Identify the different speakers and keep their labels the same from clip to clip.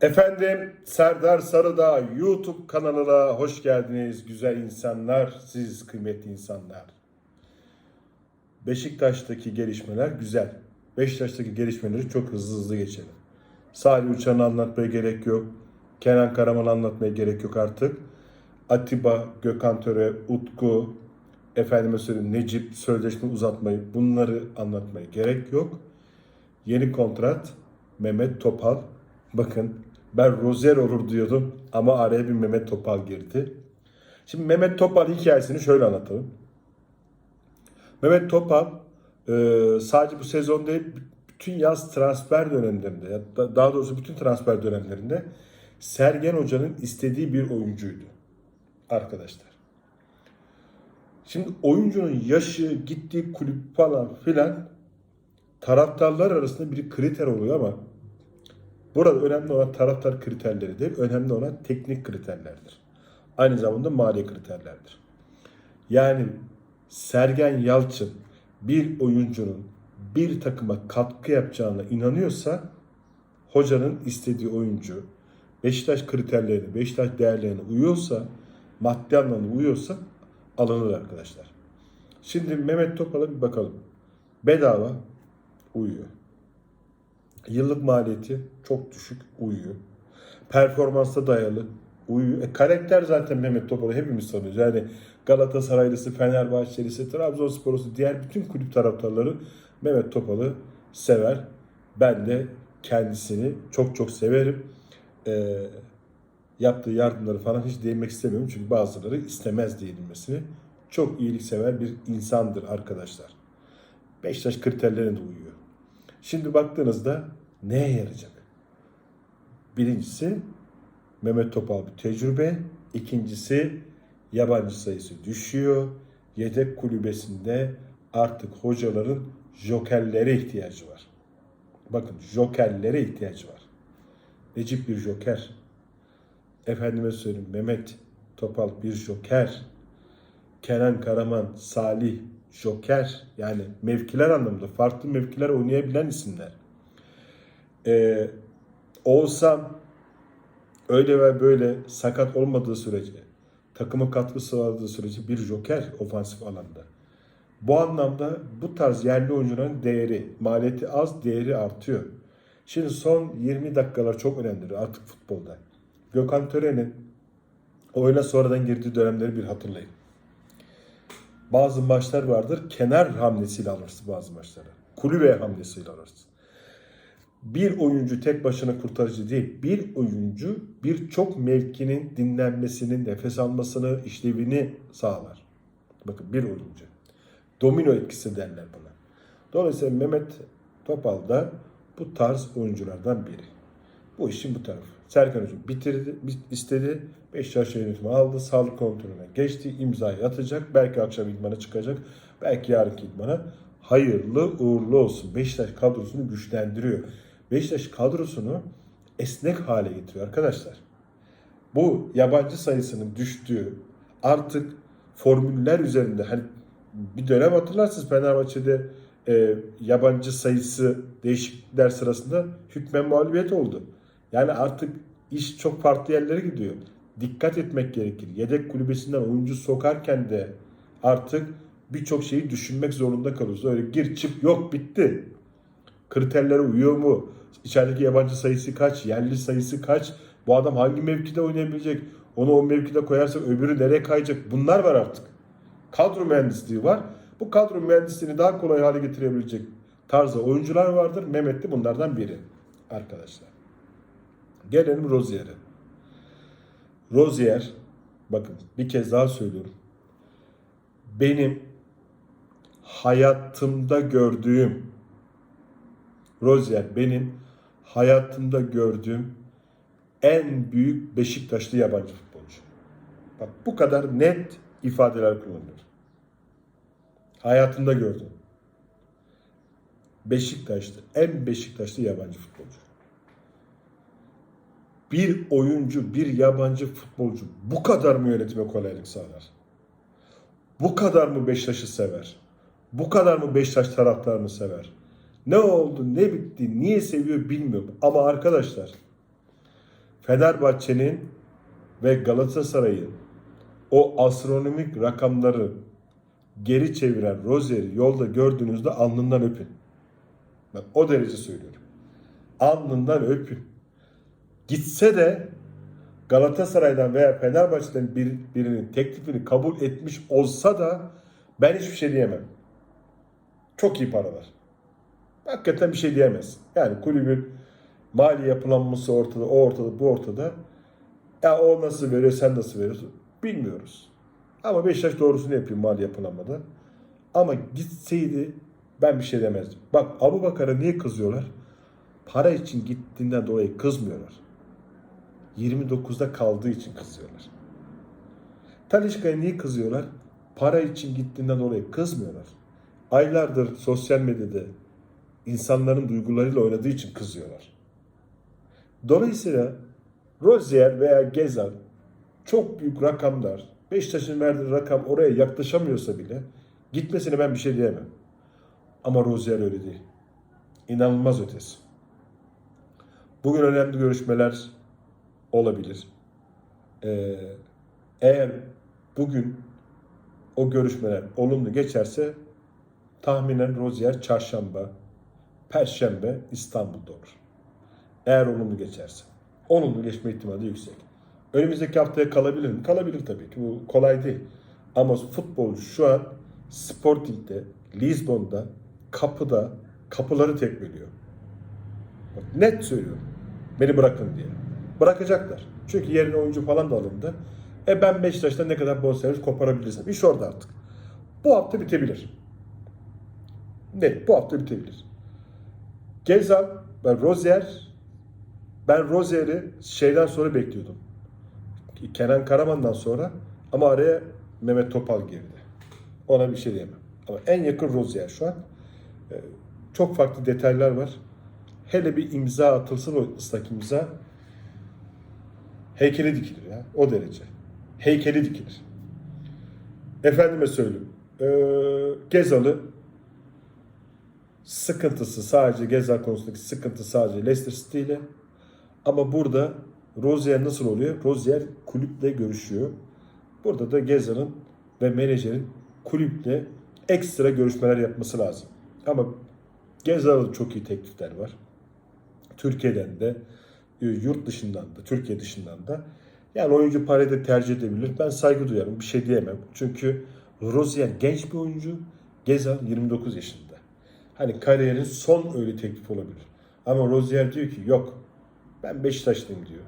Speaker 1: Efendim Serdar Sarıdağ YouTube kanalına hoş geldiniz güzel insanlar, siz kıymetli insanlar. Beşiktaş'taki gelişmeler güzel. Beşiktaş'taki gelişmeleri çok hızlı hızlı geçelim. Salih Uçan'ı anlatmaya gerek yok. Kenan Karaman'ı anlatmaya gerek yok artık. Atiba, Gökhan Töre, Utku, efendime söyleyeyim Necip sözleşme uzatmayı bunları anlatmaya gerek yok. Yeni kontrat Mehmet Topal. Bakın ben Rozier olur diyordum ama araya bir Mehmet Topal girdi. Şimdi Mehmet Topal hikayesini şöyle anlatalım. Mehmet Topal e, sadece bu sezon değil bütün yaz transfer dönemlerinde daha doğrusu bütün transfer dönemlerinde Sergen Hoca'nın istediği bir oyuncuydu arkadaşlar. Şimdi oyuncunun yaşı, gittiği kulüp falan filan taraftarlar arasında bir kriter oluyor ama burada önemli olan taraftar kriterleri değil, önemli olan teknik kriterlerdir. Aynı zamanda mali kriterlerdir. Yani Sergen Yalçın bir oyuncunun bir takıma katkı yapacağına inanıyorsa hocanın istediği oyuncu Beşiktaş kriterlerine, Beşiktaş değerlerine uyuyorsa, maddi anlamda uyuyorsa alınır arkadaşlar. Şimdi Mehmet Topal'a bir bakalım. Bedava uyuyor. Yıllık maliyeti çok düşük uyuyor. Performansa dayalı uyuyor. E, karakter zaten Mehmet Topal'ı hepimiz tanıyoruz. Yani Galatasaraylısı, Fenerbahçelisi, Trabzonsporlusu, diğer bütün kulüp taraftarları Mehmet Topal'ı sever. Ben de kendisini çok çok severim. Ee, yaptığı yardımları falan hiç değinmek istemiyorum. Çünkü bazıları istemez değinilmesini. Çok iyiliksever bir insandır arkadaşlar. Beşiktaş kriterlerine de uyuyor. Şimdi baktığınızda neye yarayacak? Birincisi Mehmet Topal bir tecrübe. İkincisi yabancı sayısı düşüyor. Yedek kulübesinde artık hocaların jokerlere ihtiyacı var. Bakın jokerlere ihtiyacı var. Necip bir joker. Efendime söyleyeyim Mehmet Topal bir joker. Kenan Karaman, Salih, Joker yani mevkiler anlamında farklı mevkiler oynayabilen isimler. Ee, Oğuzhan öyle ve böyle sakat olmadığı sürece, takıma katkı sağladığı sürece bir joker ofansif alanda. Bu anlamda bu tarz yerli oyuncuların değeri, maliyeti az, değeri artıyor. Şimdi son 20 dakikalar çok önemlidir artık futbolda. Gökhan Tören'in oyuna sonradan girdiği dönemleri bir hatırlayın. Bazı maçlar vardır kenar hamlesiyle alırsın bazı maçları. Kulübe hamlesiyle alırsın. Bir oyuncu tek başına kurtarıcı değil. Bir oyuncu birçok mevkinin dinlenmesini, nefes almasını, işlevini sağlar. Bakın bir oyuncu. Domino etkisi derler buna. Dolayısıyla Mehmet Topal da bu tarz oyunculardan biri. Bu işin bu tarafı. Serkan Hoca bitirdi, bit- istedi. Beşiktaş yönetimi aldı. Sağlık kontrolüne geçti. imzayı atacak. Belki akşam idmana çıkacak. Belki yarınki idmana. Hayırlı uğurlu olsun. Beşiktaş kadrosunu güçlendiriyor. Beşiktaş kadrosunu esnek hale getiriyor arkadaşlar. Bu yabancı sayısının düştüğü artık formüller üzerinde hani bir dönem hatırlarsınız Fenerbahçe'de e, yabancı sayısı değişiklikler sırasında hükmen mağlubiyet oldu. Yani artık iş çok farklı yerlere gidiyor. Dikkat etmek gerekir. Yedek kulübesinden oyuncu sokarken de artık birçok şeyi düşünmek zorunda kalıyoruz. Öyle gir çık yok bitti. Kriterlere uyuyor mu? İçerideki yabancı sayısı kaç? Yerli sayısı kaç? Bu adam hangi mevkide oynayabilecek? Onu o mevkide koyarsak öbürü nereye kayacak? Bunlar var artık. Kadro mühendisliği var. Bu kadro mühendisliğini daha kolay hale getirebilecek tarzda oyuncular vardır. Mehmet de bunlardan biri arkadaşlar. Gelelim Rozier'e. Rozier, bakın bir kez daha söylüyorum. Benim hayatımda gördüğüm Rozier benim hayatımda gördüğüm en büyük Beşiktaşlı yabancı futbolcu. Bak bu kadar net ifadeler kullanıyor. Hayatımda gördüm. Beşiktaşlı, en Beşiktaşlı yabancı futbolcu. Bir oyuncu, bir yabancı futbolcu bu kadar mı yönetime kolaylık sağlar? Bu kadar mı Beşiktaş'ı sever? Bu kadar mı Beşiktaş taraftarını sever? Ne oldu, ne bitti, niye seviyor bilmiyorum. Ama arkadaşlar Fenerbahçe'nin ve Galatasaray'ın o astronomik rakamları geri çeviren Rozier'i yolda gördüğünüzde alnından öpün. Ben o derece söylüyorum. Alnından öpün. Gitse de Galatasaray'dan veya Fenerbahçe'den bir, birinin teklifini kabul etmiş olsa da ben hiçbir şey diyemem. Çok iyi paralar. Hakikaten bir şey diyemez. Yani kulübün mali yapılanması ortada, o ortada, bu ortada. Ya o nasıl veriyor, sen nasıl veriyorsun bilmiyoruz. Ama Beşiktaş doğrusunu yapıyor mali yapılanmada. Ama gitseydi ben bir şey demezdim. Bak Abu Bakar'a niye kızıyorlar? Para için gittiğinden dolayı kızmıyorlar. 29'da kaldığı için kızıyorlar. Talişka'ya niye kızıyorlar? Para için gittiğinden dolayı kızmıyorlar. Aylardır sosyal medyada insanların duygularıyla oynadığı için kızıyorlar. Dolayısıyla Rozier veya Gezal çok büyük rakamlar, Beşiktaş'ın verdiği rakam oraya yaklaşamıyorsa bile gitmesine ben bir şey diyemem. Ama Rozier öyle değil. İnanılmaz ötesi. Bugün önemli görüşmeler olabilir. Ee, eğer bugün o görüşmeler olumlu geçerse tahminen Rozier çarşamba, perşembe İstanbul'da olur. Eğer olumlu geçerse. Olumlu geçme ihtimali yüksek. Önümüzdeki haftaya kalabilir mi? Kalabilir tabii ki. Bu kolay değil. Ama futbolcu şu an Sporting'de, Lisbon'da, kapıda kapıları tekmeliyor. Net söylüyorum. Beni bırakın diye. Bırakacaklar. Çünkü yerine oyuncu falan da alındı. E ben Beşiktaş'ta ne kadar bonservis koparabilirsem. iş orada artık. Bu hafta bitebilir. Net bu hafta bitebilir. Gezal ve Rozier ben Rozier'i şeyden sonra bekliyordum. Kenan Karaman'dan sonra ama araya Mehmet Topal girdi. Ona bir şey diyemem. Ama en yakın Rozier şu an. Ee, Çok farklı detaylar var. Hele bir imza atılsın o ıslak imza. Heykeli dikilir ya. O derece. Heykeli dikilir. Efendime söyleyeyim. Ee, Gezal'ı sıkıntısı sadece Gezal konusundaki sıkıntı sadece Leicester City ile ama burada Rozier nasıl oluyor? Rozier kulüple görüşüyor. Burada da Gezal'ın ve menajerin kulüple ekstra görüşmeler yapması lazım. Ama Gezal'ın çok iyi teklifler var. Türkiye'den de, yurt dışından da, Türkiye dışından da. Yani oyuncu parayı tercih edebilir. Ben saygı duyarım. Bir şey diyemem. Çünkü Rozier genç bir oyuncu. Gezal 29 yaşında. Hani kariyerin son öyle teklif olabilir. Ama Rozier diyor ki yok ben Beşiktaşlıyım diyor.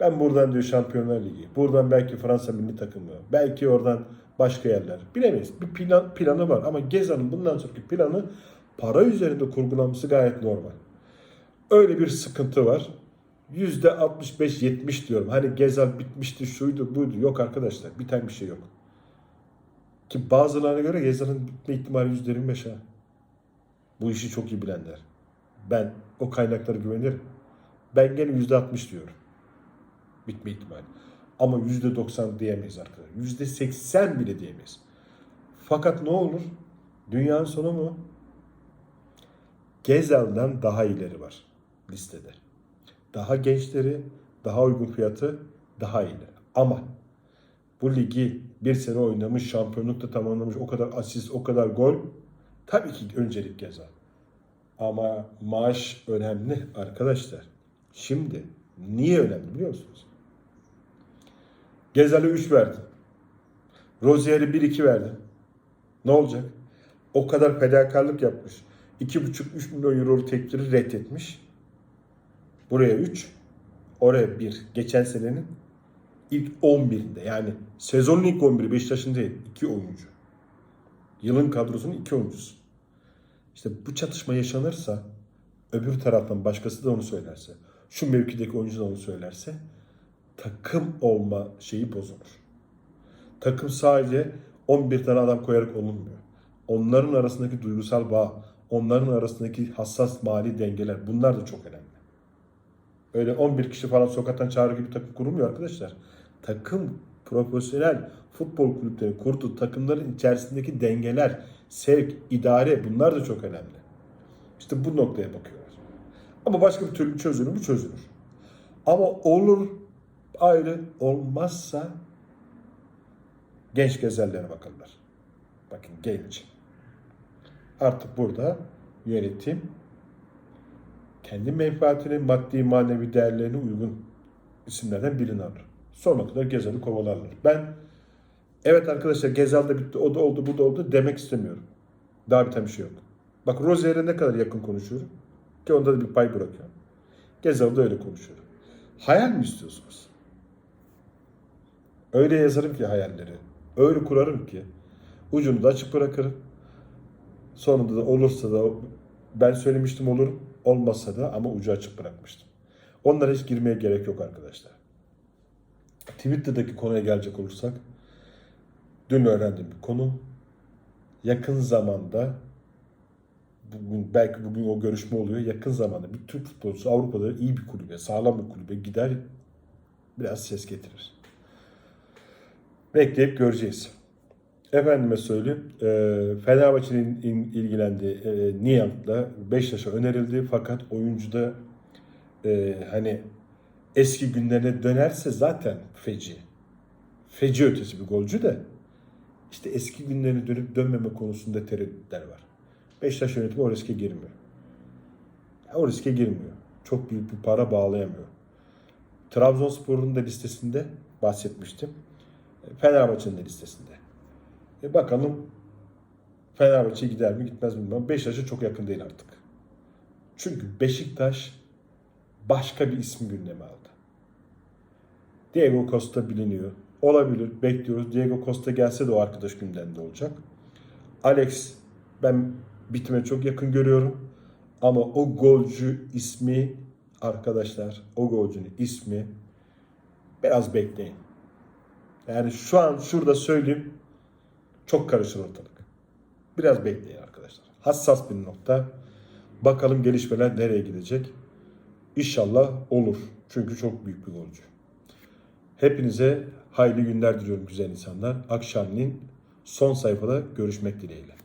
Speaker 1: Ben buradan diyor Şampiyonlar Ligi, buradan belki Fransa milli takımı, belki oradan başka yerler. Bilemeyiz. Bir plan, planı var ama Gezal'ın bundan sonraki planı para üzerinde kurgulanması gayet normal. Öyle bir sıkıntı var. Yüzde 65-70 diyorum. Hani Gezal bitmişti, şuydu, buydu. Yok arkadaşlar. Biten bir şey yok. Ki bazılarına göre Gezal'ın bitme ihtimali yüzde 25 ha. Bu işi çok iyi bilenler. Ben o kaynaklara güvenirim. Ben gene yüzde 60 diyorum. Bitme ihtimali. Ama yüzde 90 diyemeyiz arkadaşlar. Yüzde 80 bile diyemeyiz. Fakat ne olur? Dünyanın sonu mu? Gezel'den daha ileri var listede. Daha gençleri, daha uygun fiyatı, daha iyileri. Ama bu ligi bir sene oynamış, şampiyonlukta tamamlamış, o kadar asist, o kadar gol. Tabii ki öncelik Gezal. Ama maaş önemli arkadaşlar. Şimdi niye önemli biliyor musunuz? Gezal'e 3 verdim. Rozier'e 1-2 verdim. Ne olacak? O kadar fedakarlık yapmış. 2,5-3 milyon euro teklifleri reddetmiş. Buraya 3, oraya 1. Geçen senenin ilk 11'inde yani sezonun ilk 11'i Beşiktaş'ın değil. 2 oyuncu. Yılın kadrosunun 2 oyuncusu. İşte bu çatışma yaşanırsa öbür taraftan başkası da onu söylerse, şu mevkideki oyuncu da onu söylerse takım olma şeyi bozulur. Takım sadece 11 tane adam koyarak olunmuyor. Onların arasındaki duygusal bağ, onların arasındaki hassas mali dengeler bunlar da çok önemli. Öyle 11 kişi falan sokaktan çağrı gibi takım kurulmuyor arkadaşlar. Takım profesyonel futbol kulüpleri kurduğu takımların içerisindeki dengeler, sevk, idare bunlar da çok önemli. İşte bu noktaya bakıyorlar. Ama başka bir türlü çözülür mü? Çözülür. Ama olur ayrı olmazsa genç gezerlere bakarlar. Bakın genç. Artık burada yönetim kendi menfaatinin maddi manevi değerlerine uygun isimlerden birini alır. Sonuna kadar Gezal'ı kovalarlar. Ben evet arkadaşlar Gezal da bitti, o da oldu, bu da oldu demek istemiyorum. Daha biten bir şey yok. Bak Rozier'e ne kadar yakın konuşuyorum ki onda da bir pay bırakıyorum. Gezal'da öyle konuşuyorum. Hayal mi istiyorsunuz? Öyle yazarım ki hayalleri. Öyle kurarım ki ucunu da açık bırakırım. Sonunda da olursa da ben söylemiştim olurum. Olmazsa da ama ucu açık bırakmıştım. Onlara hiç girmeye gerek yok arkadaşlar. Twitter'daki konuya gelecek olursak dün öğrendiğim bir konu. Yakın zamanda bugün belki bugün o görüşme oluyor. Yakın zamanda bir Türk futbolcusu Avrupa'da iyi bir kulübe, sağlam bir kulübe gider biraz ses getirir. Bekleyip göreceğiz. Efendime söyleyeyim, e, Fenerbahçe'nin in- ilgilendiği e, Niant'la Beşiktaş'a önerildi fakat oyuncu da e, hani eski günlerine dönerse zaten feci. Feci ötesi bir golcü de işte eski günlerine dönüp dönmeme konusunda tereddütler var. Beşiktaş yönetimi o riske girmiyor. O riske girmiyor. Çok büyük bir para bağlayamıyor. Trabzonspor'un da listesinde bahsetmiştim. Fenerbahçe'nin de listesinde. E bakalım Fenerbahçe gider mi gitmez mi bilmem. Beşiktaş'a çok yakın değil artık. Çünkü Beşiktaş başka bir ismi gündeme aldı. Diego Costa biliniyor. Olabilir, bekliyoruz. Diego Costa gelse de o arkadaş gündemde olacak. Alex ben bitime çok yakın görüyorum. Ama o golcü ismi arkadaşlar, o golcünün ismi biraz bekleyin. Yani şu an şurada söyleyeyim çok karışır ortalık. Biraz bekleyin arkadaşlar. Hassas bir nokta. Bakalım gelişmeler nereye gidecek. İnşallah olur. Çünkü çok büyük bir golcü. Hepinize hayırlı günler diliyorum güzel insanlar. Akşamleyin son sayfada görüşmek dileğiyle.